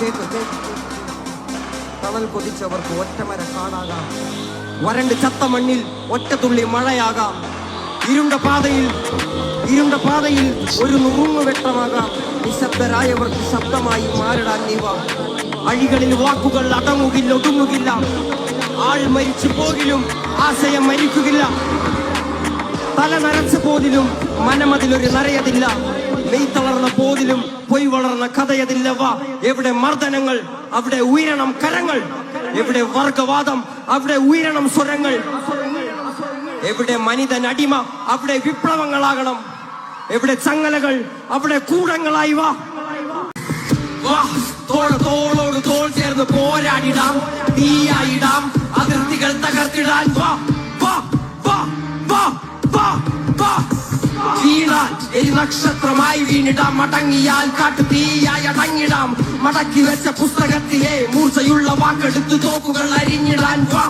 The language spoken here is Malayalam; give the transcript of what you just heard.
കേക്ക് കേക്ക് തണൽ കൊതിച്ചവർക്ക് ഒറ്റമര കാടാകാം. വരണ്ട് ചത്ത മണ്ണിൽ ഒറ്റത്തുള്ളി മഴയാകാം. ഇരുണ്ട പാതയിൽ ഇരുണ്ട പാതയിൽ ഒരു നുറുങ്ങു വെട്ടമാകാം. നിശബ്ദരായവർക്ക് ശബ്ദമായി മാറിടാൻ നീവ. അഴികളിൽ വാക്കുകൾ അടങ്ങുകില്ല ഒതുങ്ങുകില്ല. ആൾ മരിച്ചു പോകിലും ആശയം മരിക്കുകയില്ല. തല നരച്ചു പോതിലും മനമതിലൊരു നരയതില്ല. മെയ് തളർന്ന പോതിലും പൊയ് വളർന്ന കഥയതില്ല വാ എവിടെ മർദ്ദനങ്ങൾ അവിടെ ഉയരണം കരങ്ങൾ. എവിടെ വർഗവാദം അവിടെ ഉയരണം സ്വരങ്ങൾ. എവിടെ മനിതൻ അടിമ അവിടെ വിപ്ലവങ്ങളാകണം. എവിടെ ചങ്ങലകൾ അവിടെ കൂടങ്ങളായി വാ. വാ തോൾ തോളോട് തോൾ ചേർന്ന് പോരാടിടാം തീയായിടാം. എരി നക്ഷത്രമായി വീണിടാം. മടങ്ങിയാൽ കാട്ടു തീയായി അടങ്ങിടാം മടക്കി വെച്ച പുസ്തകത്തിലെ മൂർച്ചയുള്ള വാക്കെടുത്ത് തോക്കുകൾ അരിഞ്ഞിടാൻ വാ.